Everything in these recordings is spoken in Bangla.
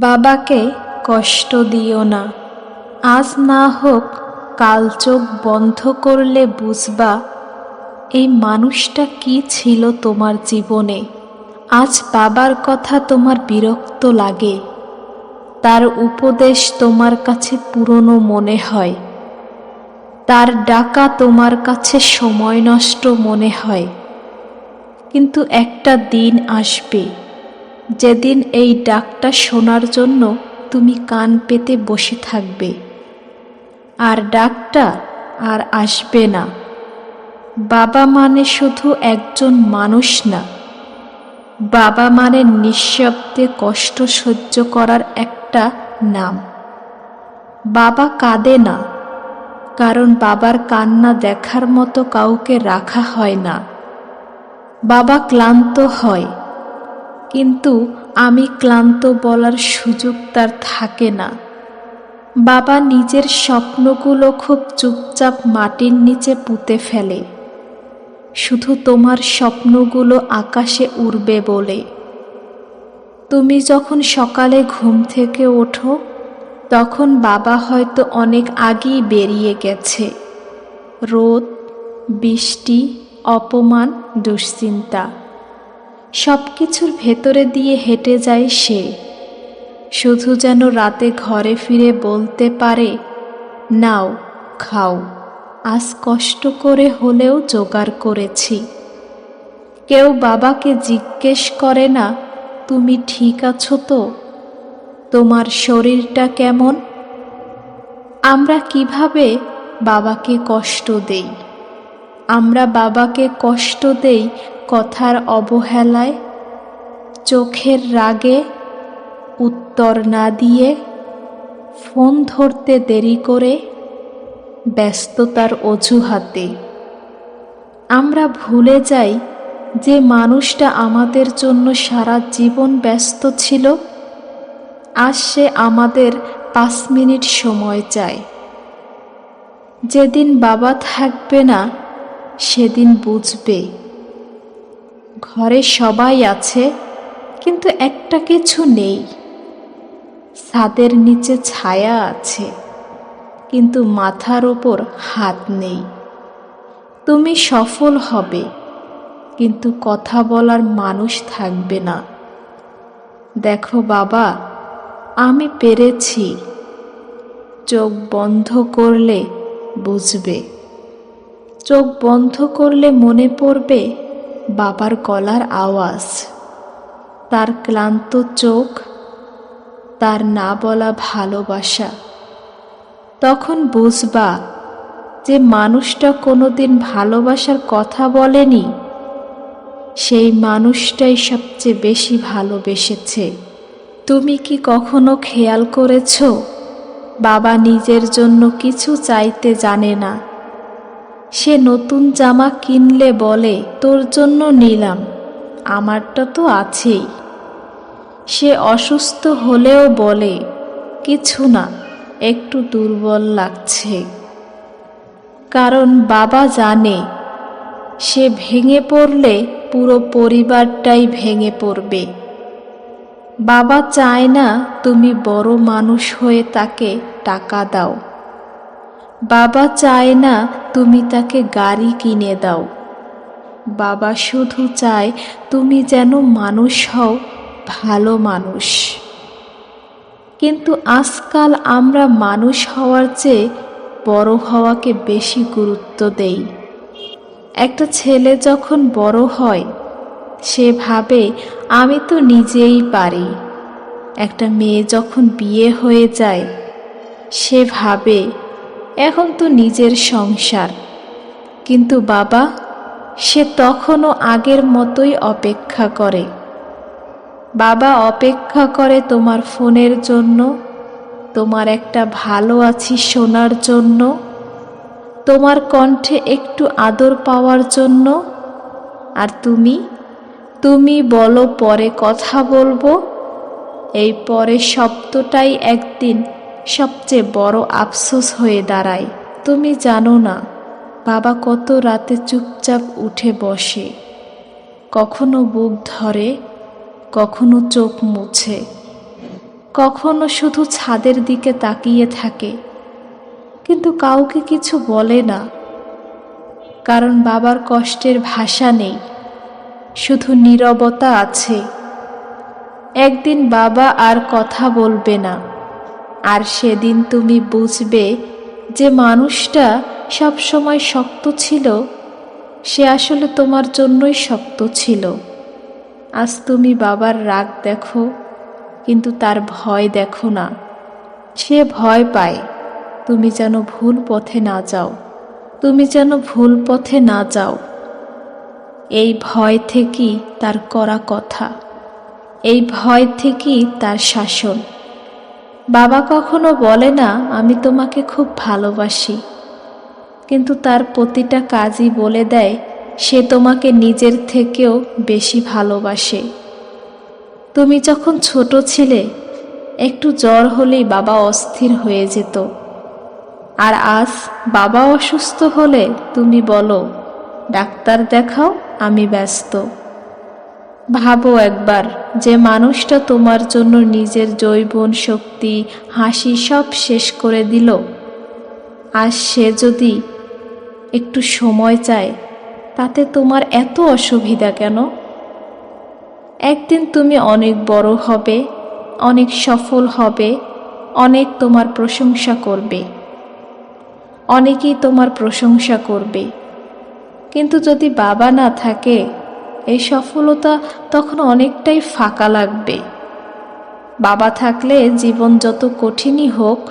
বাবাকে কষ্ট দিও না। আজ না হোক, কাল চোখ বন্ধ করলে বুঝবা, এই মানুষটা কি ছিল তোমার জীবনে। আজ বাবার কথা তোমার বিরক্ত লাগে। তার উপদেশ তোমার কাছে পুরনো মনে হয়। তার ডাকা তোমার কাছে সময় নষ্ট মনে হয়। কিন্তু একটা দিন আসবে। যেদিন এই ডাকটা শোনার জন্য তুমি কান পেতে বসে থাকবে। আর ডাকটা আর আসবে না। বাবা মানে শুধু একজন মানুষ না। বাবা মানে নিঃশব্দে কষ্ট সহ্য করার একটা নাম। বাবা কাঁদে না, কারণ বাবার কান্না দেখার মতো কাউকে রাখা হয় না। বাবা ক্লান্ত হয় কিন্তু আমি ক্লান্ত বলার সুযোগ তার থাকে না। বাবা নিজের স্বপ্নগুলো খুব চুপচাপ মাটির নিচে পুঁতে ফেলে। শুধু তোমার স্বপ্নগুলো আকাশে উড়বে বলে। তুমি যখন সকালে ঘুম থেকে ওঠো, তখন বাবা হয়তো অনেক আগেই বেরিয়ে গেছে। রোদ, বৃষ্টি, অপমান, দুশ্চিন্তা। সব কিছুর ভেতরে দিয়ে হেঁটে যায় সে। শুধু যেন রাতে ঘরে ফিরে বলতে পারে, নাও, খাও। আজ কষ্ট করে হলেও জোগাড় করেছি। কেউ বাবাকে জিজ্ঞেস করে না, তুমি ঠিক আছো তো? তোমার শরীরটা কেমন? আমরা কীভাবে বাবাকে কষ্ট দেই? আমরা বাবাকে কষ্ট দেই কথার অবহেলায়, চোখের রাগে উত্তর না দিয়ে, ফোন ধরতে দেরি করে, ব্যস্ততার অজুহাতে। আমরা ভুলে যাই যে মানুষটা আমাদের জন্য সারা জীবন ব্যস্ত ছিল, আজ সে আমাদের পাঁচ মিনিট সময় চায়। যেদিন বাবা থাকবে না সেদিন বুঝবে। ঘরে সবাই আছে, কিন্তু একটা কিছু নেই। ছাদের নিচে ছায়া আছে, কিন্তু মাথার ওপর হাত নেই। তুমি সফল হবে, কিন্তু কথা বলার মানুষ থাকবে না। দেখো বাবা, আমি পেরেছি। চোখ বন্ধ করলে বুঝবে। চোখ বন্ধ করলে মনে পড়বে বাবার গলার আওয়াজ। তার ক্লান্ত চোখ, তার না বলা ভালোবাসা। তখন বুঝবা যে মানুষটা কোনোদিন ভালোবাসার কথা বলেনি, সেই মানুষটাই সবচেয়ে বেশি ভালোবেসেছে। তুমি কি কখনো খেয়াল করেছ, বাবা নিজের জন্য কিছু চাইতে জানে না? সে নতুন জামা কিনলে বলে, তোর জন্য নিলাম। আমারটা তো আছেই। সে অসুস্থ হলেও বলে, কিছু না, একটু দুর্বল লাগছে। কারণ বাবা জানে, সে ভেঙে পড়লে পুরো পরিবারটাই ভেঙে পড়বে। বাবা চায় না তুমি বড় মানুষ হয়ে তাকে টাকা দাও। বাবা চায় না তুমি তাকে গাড়ি কিনে দাও। বাবা শুধু চায় তুমি যেন মানুষ হও, ভালো মানুষ। কিন্তু আজকাল আমরা মানুষ হওয়ার চেয়ে বড় হওয়াকে বেশি গুরুত্ব দেই। একটা ছেলে যখন বড় হয়, সে ভাবে, আমি তো নিজেই পারি। একটা মেয়ে যখন বিয়ে হয়ে যায়, সে ভাবে এখন তো নিজের সংসার। কিন্তু বাবা, সে তখনও আগের মতোই অপেক্ষা করে। বাবা অপেক্ষা করে তোমার ফোনের জন্য, তোমার একটা ভালো আছি শোনার জন্য, তোমার কণ্ঠে একটু আদর পাওয়ার জন্য। আর তুমি তুমি বলো পরে কথা বলব, এই পরে শব্দটাই একদিন সবচেয়ে বড় আফসোস হয়ে দাঁড়ায়। তুমি জানো না, বাবা কত রাতে চুপচাপ উঠে বসে। কখনো বুক ধরে, কখনো চোখ মুছে। কখনো শুধু ছাদের দিকে তাকিয়ে থাকে। কিন্তু কাউকে কিছু বলে না। কারণ বাবার কষ্টের ভাষা নেই। শুধু নীরবতা আছে। একদিন বাবা আর কথা বলবে না। আর সেদিন তুমি বুঝবে যে মানুষটা সব সময় শক্ত ছিল, সে আসলে তোমার জন্যই শক্ত ছিল। আজ তুমি বাবার রাগ দেখো, কিন্তু তার ভয় দেখো না। সে ভয় পায়, তুমি যেন ভুল পথে না যাও, তুমি যেন ভুল পথে না যাও। এই ভয় থেকেই তার করা কথা, এই ভয় থেকেই তার শাসন। বাবা কখনো বলে না, আমি তোমাকে খুব ভালোবাসি। কিন্তু তার প্রতিটা কাজই বলে দেয়, সে তোমাকে নিজের থেকেও বেশি ভালোবাসে। তুমি যখন ছোট ছিলে, একটু জ্বর হলেই বাবা অস্থির হয়ে যেত। আর আজ বাবা অসুস্থ হলে তুমি বলো, ডাক্তার দেখাও, আমি ব্যস্ত। ভাবো একবার যে মানুষটা তোমার জন্য নিজের জৈবন শক্তি, হাসি সব শেষ করে দিল। আর সে যদি একটু সময় চায়, তাতে তোমার এত অসুবিধা কেন? একদিন তুমি অনেক বড় হবে, অনেক সফল হবে, অনেক তোমার প্রশংসা করবে। অনেকেই তোমার প্রশংসা করবে। কিন্তু যদি বাবা না থাকে এই সফলতা তখন অনেকটাই ফাঁকা লাগবে। বাবা থাকলে জীবন যত কঠিনই হোক,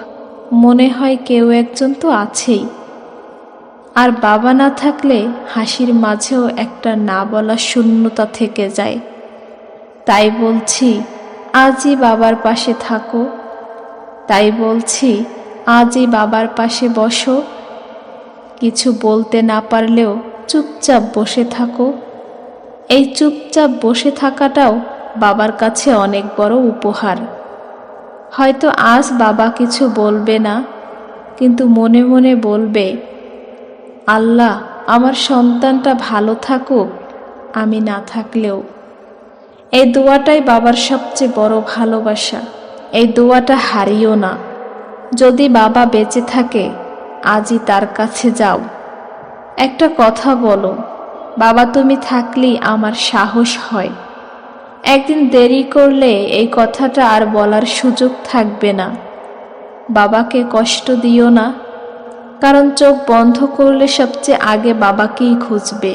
মনে হয় কেউ একজন তো আছেই। আর বাবা না থাকলে হাসির মাঝেও একটা না বলা শূন্যতা থেকে যায়। তাই বলছি, আজই বাবার পাশে থাকো। তাই বলছি, আজই বাবার পাশে বসো। কিছু বলতে না পারলেও চুপচাপ বসে থাকো। এই চুপচাপ বসে থাকাটাও বাবার কাছে অনেক বড় উপহার। হয়তো আজ বাবা কিছু বলবে না, কিন্তু মনে মনে বলবে, আল্লাহ, আমার সন্তানটা ভালো থাকুক, আমি না থাকলেও। এই দোয়াটাই বাবার সবচেয়ে বড় ভালোবাসা। এই দোয়াটা হারিও না। যদি বাবা বেঁচে থাকে, আজই তার কাছে যাও। একটা কথা বলো বাবা, তুমি থাকলেই আমার সাহস হয়। একদিন দেরি করলে এই কথাটা আর বলার সুযোগ থাকবে না। বাবাকে কষ্ট দিও না, কারণ চোখ বন্ধ করলে সবচেয়ে আগে বাবাকেই খুঁজবে।